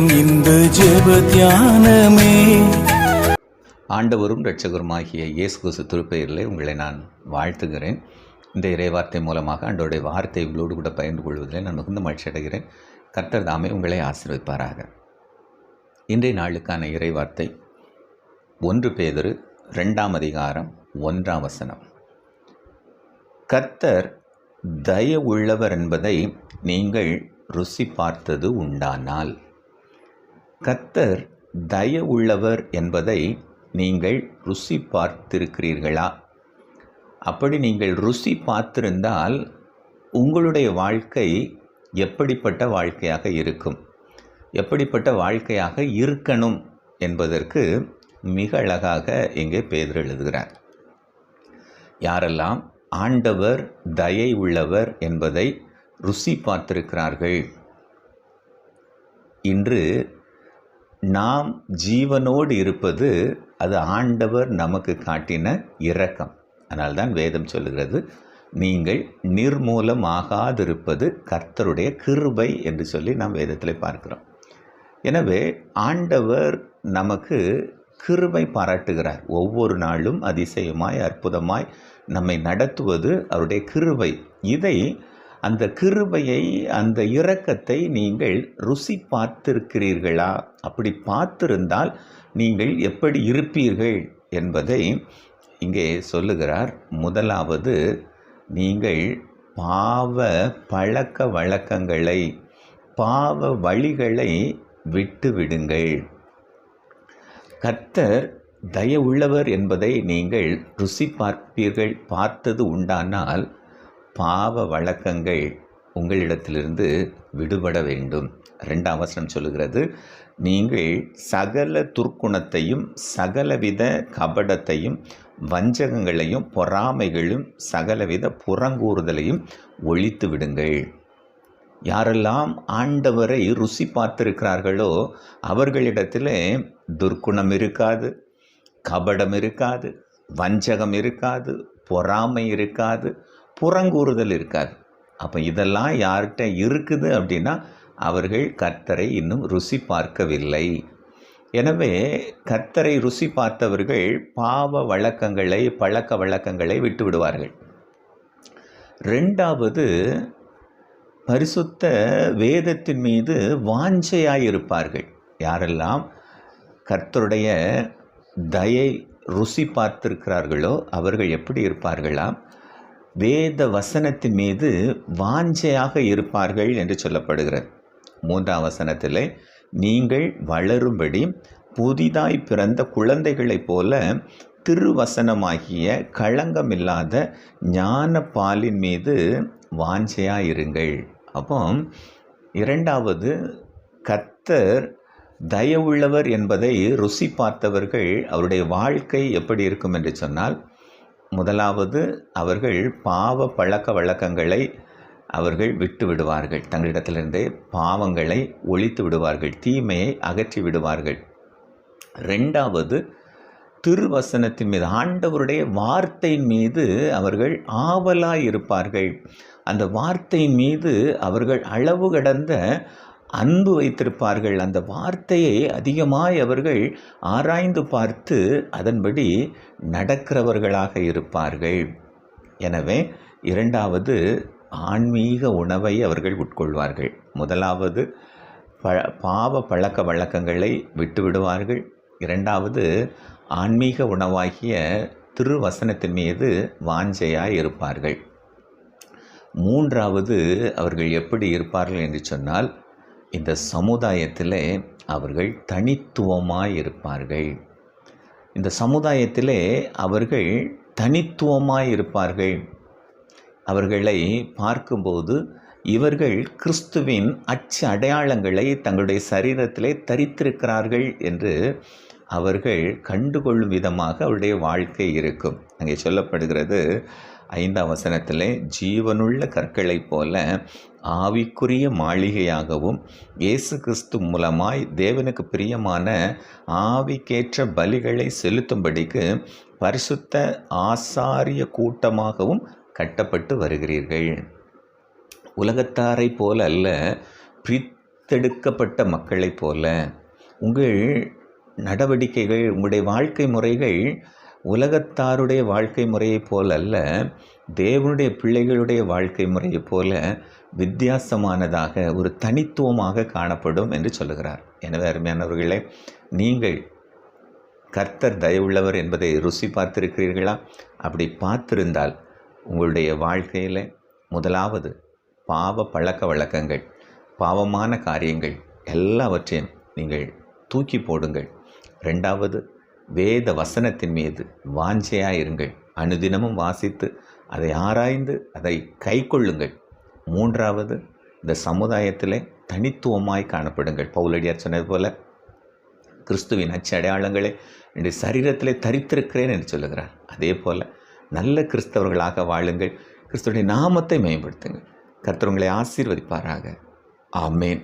நேரம் இந்த ஜெப தியானமே. ஆண்டவரும் இரட்சகருமாகிய இயேசு கிறிஸ்து திருப்பெயரிலே உங்களை நான் வாழ்த்துகிறேன். இந்த இறைவார்த்தை மூலமாக ஆண்டவருடைய வார்த்தை உங்களோடு கூட பகிர்ந்து கொள்வதில் நான் மிகுந்த மகிழ்ச்சி அடைகிறேன். கர்த்தர் தாமே உங்களை ஆசீர்வதிப்பாராக. இன்றைய நாளுக்கான இறைவார்த்தை ஒன்று பேதரு ரெண்டாம் அதிகாரம் ஒன்றாம் வசனம். கர்த்தர் தய உள்ளவர் என்பதை நீங்கள் ருசி பார்த்தது உண்டானால். கத்தர் தய உள்ளவர் என்பதை நீங்கள் ருசி பார்த்திருக்கிறீர்களா? அப்படி நீங்கள் ருசி பார்த்திருந்தால் உங்களுடைய வாழ்க்கை எப்படிப்பட்ட வாழ்க்கையாக இருக்கும்? எப்படிப்பட்ட வாழ்க்கையாக இருக்கணும் என்பதற்கு மிக அழகாக இங்கே பேதர் எழுதுகிறார். யாரெல்லாம் ஆண்டவர் தயை உள்ளவர் என்பதை ருசி பார்த்திருக்கிறார்கள்? இன்று நாம் ஜீவனோடு இருப்பது அது ஆண்டவர் நமக்கு காட்டின இரக்கம். அதனால்தான் வேதம் சொல்லுகிறது நீங்கள் நிர்மூலமாகாதிருப்பது கர்த்தருடைய கிருபை என்று சொல்லி நாம் வேதத்தில் பார்க்கிறோம். எனவே ஆண்டவர் நமக்கு கிருபை பாராட்டுகிறார். ஒவ்வொரு நாளும் அதிசயமாய் அற்புதமாய் நம்மை நடத்துவது அவருடைய கிருபை. இதை அந்த கிருபையை அந்த இரக்கத்தை நீங்கள் ருசி பார்த்திருக்கிறீர்களா? அப்படி பார்த்திருந்தால் நீங்கள் எப்படி இருப்பீர்கள் என்பதை இங்கே சொல்லுகிறார். முதலாவது நீங்கள் பாவ பழக்க வழக்கங்களை பாவ வழிகளை விட்டுவிடுங்கள். கர்த்தர் தய உள்ளவர் என்பதை நீங்கள் ருசி பார்ப்பீர்கள். பார்த்தது உண்டானால் பாவ வழக்கங்கள் உங்களிடத்திலிருந்து விடுபட வேண்டும். ரெண்டாம் வசனம் சொல்லுகிறது நீங்கள் சகல துர்க்குணத்தையும் சகலவித கபடத்தையும் வஞ்சகங்களையும் பொறாமைகளும் சகலவித புறங்கூறுதலையும் ஒழித்து விடுங்கள். யாரெல்லாம் ஆண்டவரை ருசி பார்த்திருக்கிறார்களோ அவர்களிடத்தில் துர்க்குணம் இருக்காது கபடம் இருக்காது வஞ்சகம் இருக்காது பொறாமை இருக்காது புறங்கூறுதல் இருக்காது. அப்போ இதெல்லாம் யார்கிட்ட இருக்குது அப்படின்னா அவர்கள் கர்த்தரை இன்னும் ருசி பார்க்கவில்லை. எனவே கர்த்தரை ருசி பார்த்தவர்கள் பாவ வழக்கங்களை பழக்க வழக்கங்களை விட்டு விடுவார்கள். ரெண்டாவது பரிசுத்த வேதத்தின் மீது வாஞ்சையாய் இருப்பார்கள். யாரெல்லாம் கர்த்தருடைய தயை ருசி பார்த்திருக்கிறார்களோ அவர்கள் எப்படி இருப்பார்களாம்? வேத வசனத்தின் மீது வாஞ்சையாக இருப்பார்கள் என்று சொல்லப்படுகிறது. மூன்றாம் வசனத்தில் நீங்கள் வளரும்படி புதிதாய் பிறந்த குழந்தைகளைப் போல திருவசனமாகிய களங்கமில்லாத ஞான பாலின் மீது வாஞ்சையாக இருங்கள் அப்போ இரண்டாவது கத்தர் தயவுள்ளவர் என்பதை ருசி பார்த்தவர்கள் அவருடைய வாழ்க்கை எப்படி இருக்கும்? என்று சொன்னால் முதலாவது அவர்கள் பாவ பழக்க வழக்கங்களை அவர்கள் விட்டு விடுவார்கள். தங்களிடத்திலிருந்தே பாவங்களை ஒழித்து விடுவார்கள். தீமையை அகற்றி விடுவார்கள். ரெண்டாவது திருவசனத்தின் மீது ஆண்டவருடைய வார்த்தையின் மீது அவர்கள் ஆவலாய் இருப்பார்கள் அந்த வார்த்தையின் மீது அவர்கள் அளவு கடந்த அன்பு வைத்திருப்பார்கள். அந்த வார்த்தையை அதிகமாய் அவர்கள் ஆராய்ந்து பார்த்து அதன்படி நடக்கிறவர்களாக இருப்பார்கள். எனவே இரண்டாவது ஆன்மீக உணவை அவர்கள் உட்கொள்வார்கள். முதலாவது ப பாவ பழக்க வழக்கங்களை விட்டுவிடுவார்கள். இரண்டாவது ஆன்மீக உணவாகிய திருவசனத்தின் மீது வாஞ்சையாய் இருப்பார்கள். மூன்றாவது அவர்கள் எப்படி இருப்பார்கள் என்று சொன்னால் இந்த சமுதாயத்தில் அவர்கள் தனித்துவமாக இருப்பார்கள். இந்த சமுதாயத்திலே அவர்கள் தனித்துவமாக இருப்பார்கள். அவர்களை பார்க்கும்போது இவர்கள் கிறிஸ்துவின் அச்சு அடையாளங்களை தங்களுடைய சரீரத்திலே தரித்திருக்கிறார்கள் என்று அவர்கள் கண்டுகொள்ளும் விதமாக அவருடைய வாழ்க்கை இருக்கும். அங்கே சொல்லப்படுகிறது ஐந்தாம் வசனத்தில் ஜீவனுள்ள கற்களைப் போல ஆவிக்குரிய மாளிகையாகவும் இயேசு கிறிஸ்து மூலமாய் தேவனுக்கு பிரியமான ஆவிக்கேற்ற பலிகளை செலுத்தும்படிக்கு பரிசுத்த ஆசாரிய கூட்டமாகவும் கட்டப்பட்டு வருகிறீர்கள். உலகத்தாரை போல அல்ல பிரித்தெடுக்கப்பட்ட மக்களைப் போல. உங்கள் நடவடிக்கைகள் உங்களுடைய வாழ்க்கை முறைகள் உலகத்தாருடைய வாழ்க்கை முறையைப் போல அல்ல தேவனுடைய பிள்ளைகளுடைய வாழ்க்கை முறையைப் போல வித்தியாசமானதாக ஒரு தனித்துவமாக காணப்படும் என்று சொல்லுகிறார். எனவே அருமையானவர்களே நீங்கள் கர்த்தர் தயவுள்ளவர் என்பதை ருசி பார்த்திருக்கிறீர்களா? அப்படி பார்த்திருந்தால் உங்களுடைய வாழ்க்கையில் முதலாவது பாவ பழக்க வழக்கங்கள் பாவமான காரியங்கள் எல்லாவற்றையும் நீங்கள் தூக்கி போடுங்கள். ரெண்டாவது வேத வசனத்தின் மீது வாஞ்சையாக இருங்கள் அனுதினமும் வாசித்து அதை ஆராய்ந்து அதை கைக்கொள்ளுங்கள். மூன்றாவது இந்த சமுதாயத்தில் தனித்துவமாய் காணப்படுங்கள். பவுலடியார் சொன்னது போல கிறிஸ்துவின் அச்சு அடையாளங்களை என்னுடைய சரீரத்திலே தரித்திருக்கிறேன் என்று சொல்லுகிறார். அதே போல் நல்ல கிறிஸ்தவர்களாக வாழுங்கள். கிறிஸ்துவனுடைய நாமத்தை மேம்படுத்துங்கள். கர்த்தவங்களை ஆசீர்வதிப்பாராக. ஆமேன்.